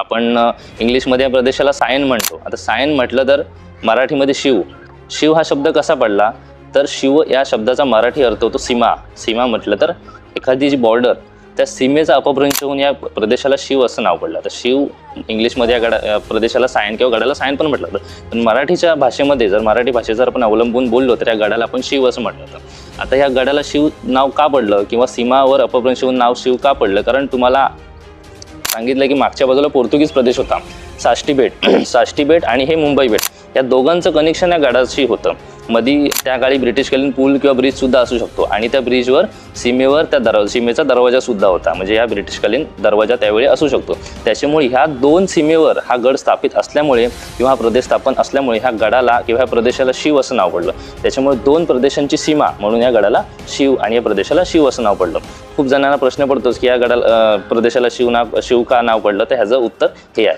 आपण इंग्लिशमध्ये या प्रदेशाला सायन म्हणतो. आता सायन म्हटलं तर मराठीमध्ये शिव. शिव हा शब्द कसा पडला? तर शिव या शब्दाचा मराठी अर्थ होतो सीमा. सीमा म्हटलं तर एखादी जी बॉर्डर त्या सीमेचा अपभ्रंश होऊन या प्रदेशाला शिव असं नाव पडलं. तर शिव इंग्लिशमध्ये या गडा या प्रदेशाला सायन किंवा गडाला सायन पण म्हटलं होतं पण मराठीच्या भाषेमध्ये जर मराठी भाषेचा जर आपण अवलंबून बोललो तर या गडाला आपण शिव असं म्हटलं होतं आता ह्या गडाला शिव नाव का पडलं? किंवा सीमावर अपभ्रंश होऊन नाव शिव का पडलं? कारण तुम्हाला सांगितलं की मागच्या बाजूला पोर्तुगीज प्रदेश होता. साष्टी बेट साष्टी बेट आणि हे मुंबई बेट. या दोघांचं कनेक्शन या गडाशी होतं. मधी त्या काळी ब्रिटिशकालीन पूल किंवा ब्रिज सुद्धा असू शकतो. आणि त्या ब्रिजवर सीमेवर त्या दरवा सीमेचा दरवाजा सुद्धा होता. म्हणजे या ब्रिटिशकालीन दरवाजा त्यावेळी असू शकतो. त्याच्यामुळे ह्या दोन सीमेवर हा गड स्थापित असल्यामुळे किंवा हा प्रदेश स्थापन असल्यामुळे ह्या गडाला किंवा ह्या प्रदेशाला शिव असं नाव पडलं. त्याच्यामुळे दोन प्रदेशांची सीमा म्हणून या गडाला शिव आणि या प्रदेशाला शिव असं नाव पडलं. खूप जणांना प्रश्न पडतोच की या गडाला प्रदेशाला शिव नाव शिव का नाव पडलं? तर ह्याचं उत्तर हे आहे.